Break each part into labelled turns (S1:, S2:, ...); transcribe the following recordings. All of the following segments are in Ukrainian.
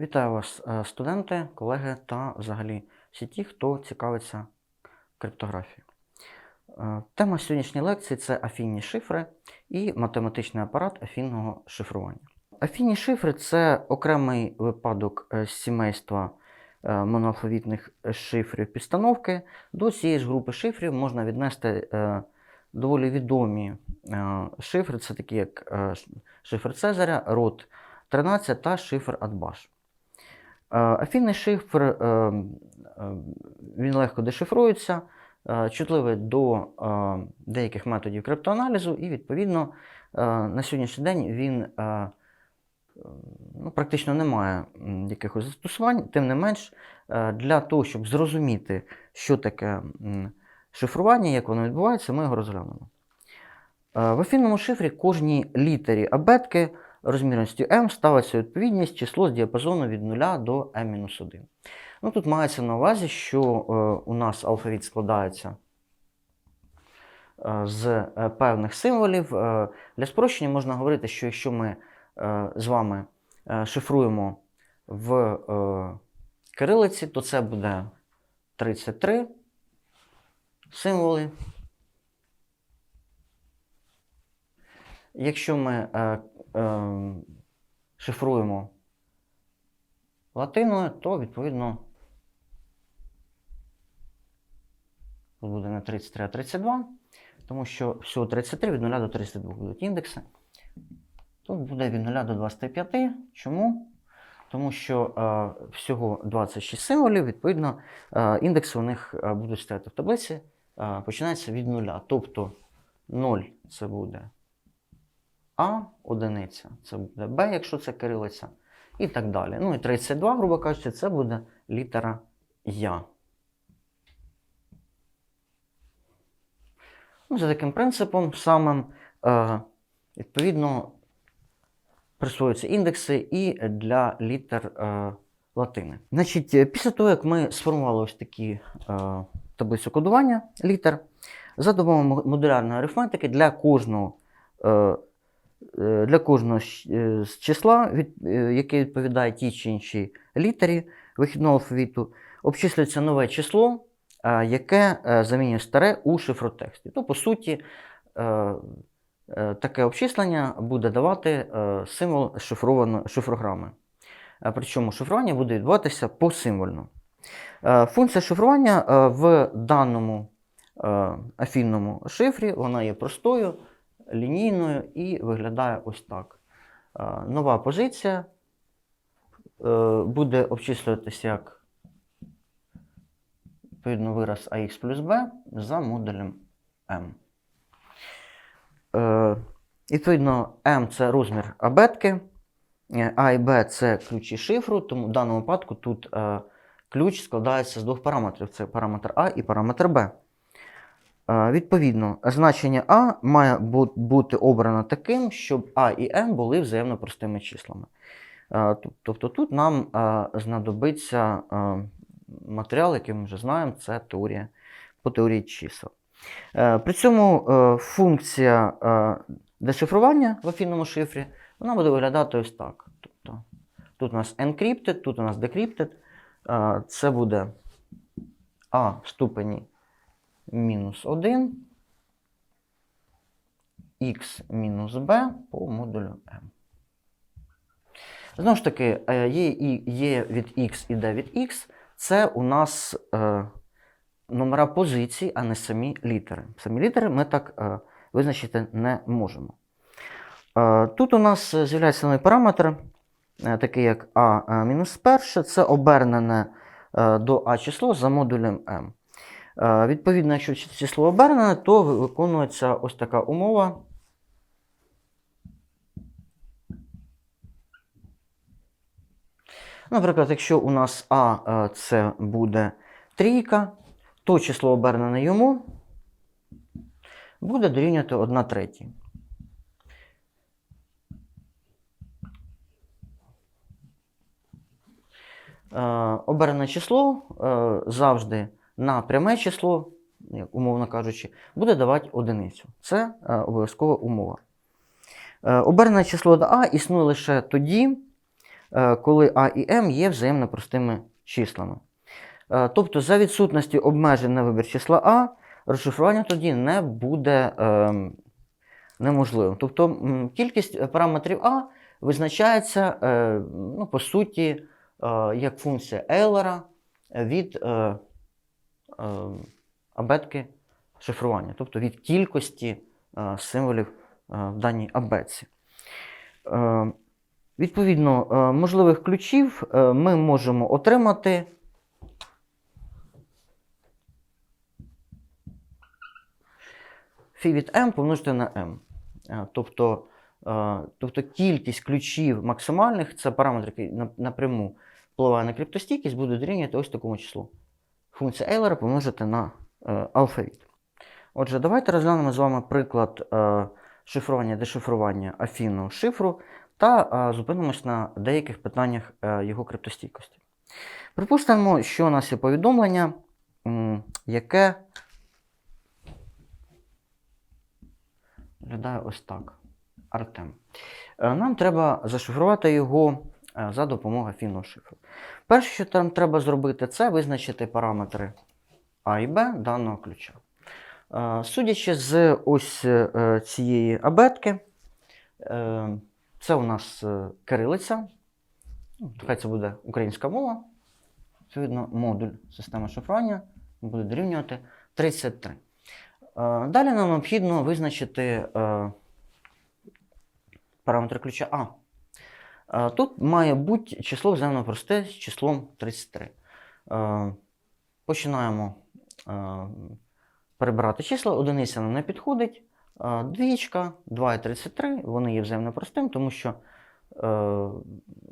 S1: Вітаю вас, е, студенти, колеги та взагалі всі ті, хто цікавиться криптографією. Е, Тема сьогоднішньої лекції це афінні шифри і математичний апарат афінного шифрування. Афінні шифри це окремий випадок е, сімейства моноалфавітних шифрів підстановки. До цієї ж групи шифрів можна віднести доволі відомі шифри, це такі як шифр Цезаря, род 13 та шифр Адбаш. Е, Афінний шифр е, е, він легко дешифрується, чутливий до деяких методів криптоаналізу, і, відповідно, на сьогоднішній день він ну, практично не має якихось застосувань. Тим не менш, для того, щоб зрозуміти, що таке шифрування, як воно відбувається, ми його розглянемо. В афінному шифрі кожній літері абетки розмірністю m ставиться відповідність число з діапазону від 0 до m-1. Ну, тут мається на увазі, що е, у нас алфавіт складається е, з е, певних символів. Для спрощення можна говорити, що якщо ми з вами шифруємо в кирилиці, то це буде 33 символи. Якщо ми е, е, шифруємо латиною, то відповідно тут буде не 33, а 32, тому що всього 33 від 0 до 32 будуть індекси. Тут буде від 0 до 25. Чому? Тому що е, всього 26 символів, відповідно, е, індекси у них е, будуть стояти в таблиці, е, починається від 0. Тобто 0 це буде а одиниця, це буде Б, якщо це кирилиця, і так далі. Ну і 32, грубо кажучи, це буде літера Я. Ну, за таким принципом самим, е, відповідно, присвоюються індекси і для літер е, латини. Значить, е, після того, як ми сформували ось такі е, таблицю кодування літер, за допомогою модулярної арифметики для кожного е, для кожного е, з числа, е, яке відповідає тій чи іншій літері вихідного алфавіту, обчислюється нове число, е, яке е, замінює старе у шифротексті. То, по суті, е, е, таке обчислення буде давати е, символ шифрограми. Е, Причому шифрування буде відбуватися посимвольно. Е, Функція шифрування е, в даному е, афінному шифрі вона є простою, лінійною і виглядає ось так. Е, Нова позиція е, буде обчислюватися як відповідно вираз ax плюс b за модулем m. Е, Відповідно, m це розмір абетки, а і b це ключі шифру, тому в даному випадку тут ключ складається з двох параметрів: це параметр А і параметр Б. Е, Відповідно, значення А має бути обрано таким, щоб А і М були взаємно простими числами. Е, Тобто тут нам е, знадобиться матеріал, який ми вже знаємо, це теорія по теорії чисел. При цьому функція дешифрування в афінному шифрі вона буде виглядати ось так. Тобто, тут у нас encrypted, тут у нас decrypted. Це буде А в ступені мінус 1, х мінус b по модулю m. Знову ж таки, е, є, є від x і d від x. Це у нас е, номера позицій, а не самі літери. Самі літери ми так е, визначити не можемо. Е, тут у нас з'являється новий параметр, е, такий як a е, мінус перше, це обернене е, до а число за модулем m. Е, Відповідно, якщо число обернене, то виконується ось така умова. Наприклад, якщо у нас А е, це буде трійка, то число обернене йому буде дорівнювати 1 третій. Е, Обернене число завжди на пряме число, умовно кажучи, буде давати одиницю. Це е, обов'язкова умова. Е, Обернене число до А існує лише тоді, е, коли А і М є взаємно простими числами. Тобто, за відсутності обмежень на вибір числа А, розшифрування тоді не буде ем, неможливим. Тобто кількість параметрів А визначається, ну, по суті, як функція Ейлера від абетки шифрування, тобто від кількості е, символів е, в даній абетці. Е, Відповідно, е, можливих ключів е, ми можемо отримати. Фі від m помножити на m. Е, Тобто, е, тобто кількість ключів максимальних це параметр, який напряму впливає на криптостійкість, буде дорівнювати ось такому числу. Функція Ейлера помножити на е, алфавіт. Отже, давайте розглянемо з вами приклад е, шифрування дешифрування афінного шифру та е, зупинимось на деяких питаннях е, його криптостійкості. Припустимо, що у нас є повідомлення, м, яке виглядає ось так. Артем. Е, Нам треба зашифрувати його за допомогою афінного шифру. Перше, що там треба зробити, це визначити параметри А і Б даного ключа. Е, Судячи з ось е, цієї абетки, е, це у нас е, кирилиця. Ну, Хай це буде українська мова. Відповідно, модуль системи шифрування буде дорівнювати 33. Е, Далі нам необхідно визначити е, параметри ключа А. Тут має бути число взаємно просте з числом 33. Е, Починаємо е, перебирати числа. Одиниця нам не підходить. Е, Двічка, 2 і 33, вони є взаємно простим, тому що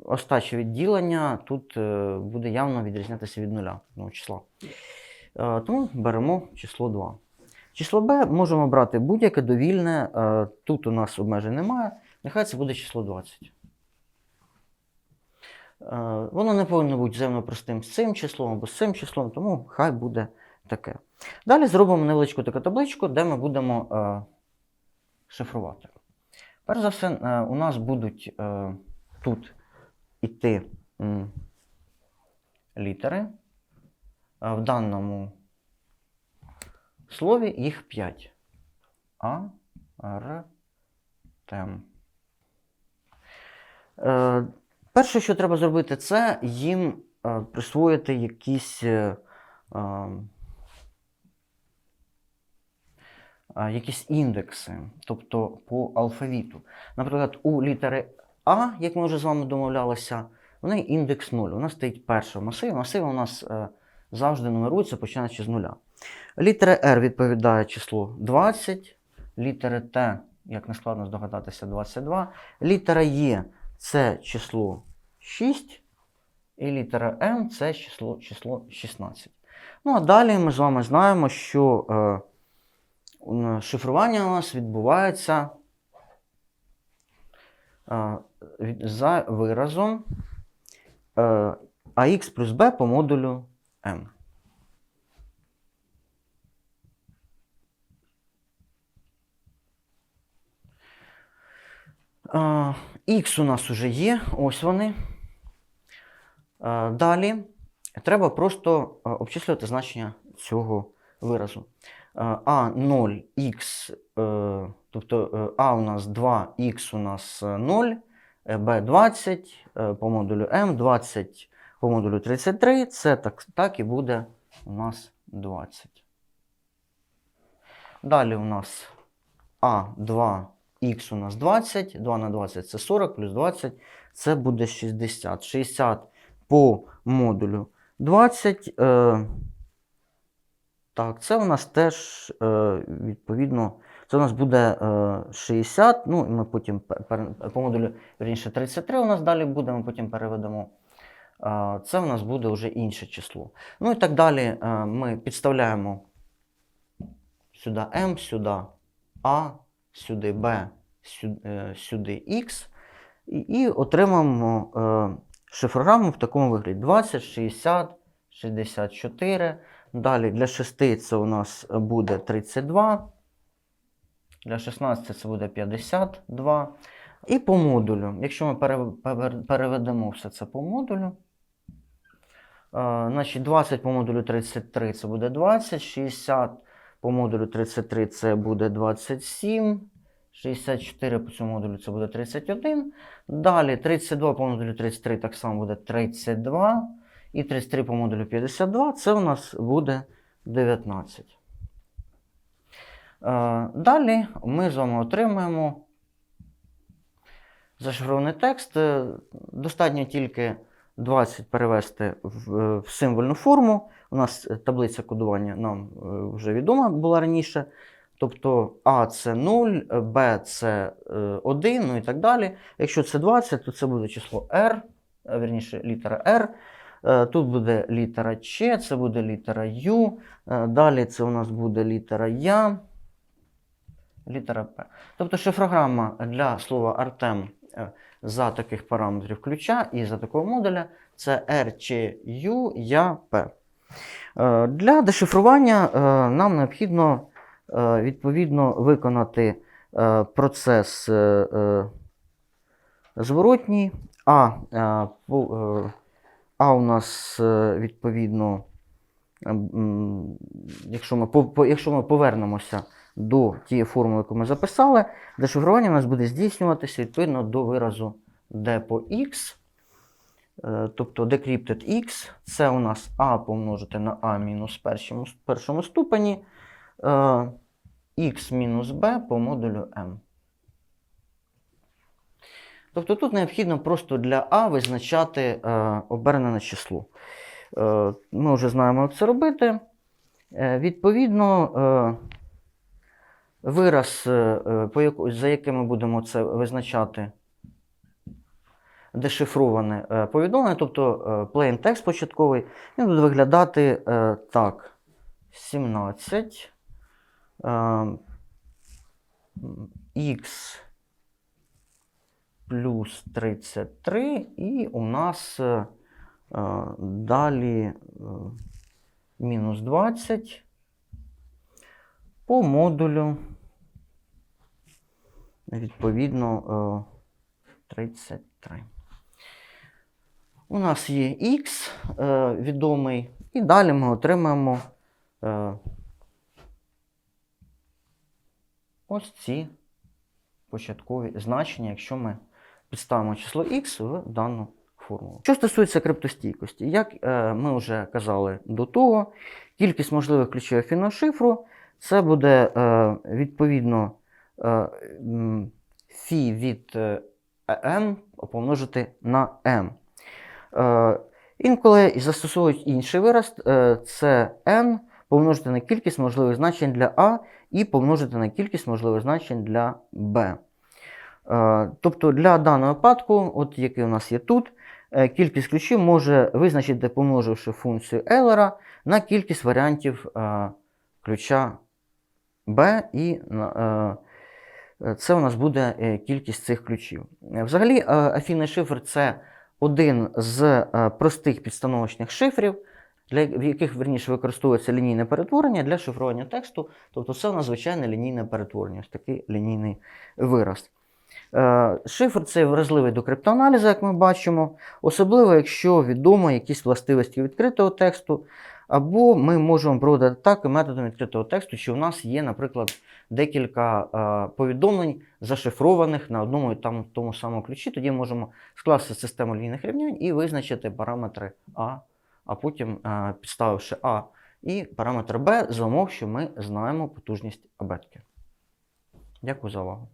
S1: остаче відділення тут буде явно відрізнятися від нуля ну, числа. Тому беремо число 2. Число b можемо брати будь-яке довільне. Тут у нас обмежень немає. Нехай це буде число 20. Е, Воно не повинно бути взаємно простим з цим числом або з цим числом, тому хай буде таке. Далі зробимо невеличку таку табличку, де ми будемо е, шифрувати. Перш за все, е, у нас будуть е, тут іти м, літери. Е, В даному слові їх 5. А, Р, Тем. Е, перше, що треба зробити, це їм е, присвоїти якісь, е, е, е, якісь індекси, тобто по алфавіту. Наприклад, у літери А, як ми вже з вами домовлялися, у неї індекс 0. У нас стоїть перша масив. Масив у нас е, завжди нумерується, починаючи з нуля. Літера R відповідає числу 20, літера Т, як не складно здогадатися, 22. Літера Є це число 6, і літера М це число, число 16. Ну а далі ми з вами знаємо, що е, шифрування у нас відбувається е, за виразом е, AX плюс B по модулю M. А, Х у нас уже є, ось вони. Далі треба просто обчислювати значення цього виразу. А 0х, е, тобто е, А у нас 2, х у нас е, 0, Б 20 е, по модулю М, 20 по модулю 33, це так, так і буде у нас 20. Далі у нас А2 х у нас 20, 2 на 20 це 40, плюс 20 це буде 60. 60 по модулю 20. Е, так, це у нас теж е, відповідно. Це у нас буде е, 60, ну і ми потім пер- по модулю вірніше 33 у нас далі буде, ми потім переведемо. Е, це у нас буде вже інше число. Ну і так далі е, ми підставляємо сюди m, сюди a, сюди b, сюди, е, x, і, отримаємо е, шифрограму в такому вигляді: 20, 60, 64. Далі для 6 це у нас буде 32. Для 16 це буде 52. І по модулю. Якщо ми пере- пере- переведемо все це по модулю, е, значить 20 по модулю 33 це буде 20, 60 по модулю 33 це буде 27, 64 по цьому модулю це буде 31. Далі 32 по модулю 33 так само буде 32. І 33 по модулю 52 це у нас буде 19. Е, Далі ми з вами отримаємо зашифрований текст. Е, Достатньо тільки 20 перевести в, е, в символьну форму. У нас е, таблиця кодування нам е, вже відома була раніше. Тобто А це 0, Б це 1, ну і так далі. Якщо це 20, то це буде число R, е, вірніше літера R. Тут буде літера Ч, це буде літера Ю. Далі це у нас буде літера Я, літера П. Тобто шифрограма для слова Артем за таких параметрів ключа і за такого модуля це R, Ч, Ю, Я, П. Е, Для дешифрування е, нам необхідно е, відповідно виконати процес зворотній. А, а у нас відповідно, якщо ми, якщо ми повернемося до тієї формули, яку ми записали, дешифрування у нас буде здійснюватися відповідно до виразу d по x. Е, Тобто decrypted x це у нас a помножити на a мінус першому, ступені, е, x мінус b по модулю m. Тобто тут необхідно просто для А визначати е, обернене число. Е, ми вже знаємо, як це робити. Е, відповідно, е, вираз, е, е, за яким ми будемо це визначати? Дешифроване е, повідомлення, тобто plain text початковий, він буде виглядати так. 17 е, x плюс 33, і у нас далі мінус 20 по модулю, відповідно, е, 33. У нас є x е, відомий, і далі ми отримаємо е, ось ці початкові значення, якщо ми підставимо число x в дану формулу. Що стосується криптостійкості, як е, ми вже казали до того, кількість можливих ключів афінного шифру це буде е, відповідно е, фі від е, m помножити на m. Е, інколи застосовують інший вираз, е, це n помножити на кількість можливих значень для a і помножити на кількість можливих значень для b. Е, Тобто для даного випадку, от який у нас є тут, е, кількість ключів може визначити, помноживши функцію Ейлера на кількість варіантів е, ключа B, і е, е, це у нас буде е, кількість цих ключів. Е, Взагалі, е, афінний шифр це один з е, простих підстановочних шифрів, для яких верніше використовується лінійне перетворення для шифрування тексту. Тобто це у нас звичайне лінійне перетворення, ось такий лінійний вираз. Е, Шифр це вразливий до криптоаналізу, як ми бачимо, особливо якщо відомо якісь властивості відкритого тексту, або ми можемо проводити атаки методом відкритого тексту, чи у нас є, наприклад, декілька е, повідомлень, зашифрованих на одному і там, тому самому ключі. Тоді можемо скласти систему лінійних рівнянь і визначити параметри А, а потім, е, підставивши А і параметр Б, за умов, що ми знаємо потужність абетки. Дякую за увагу.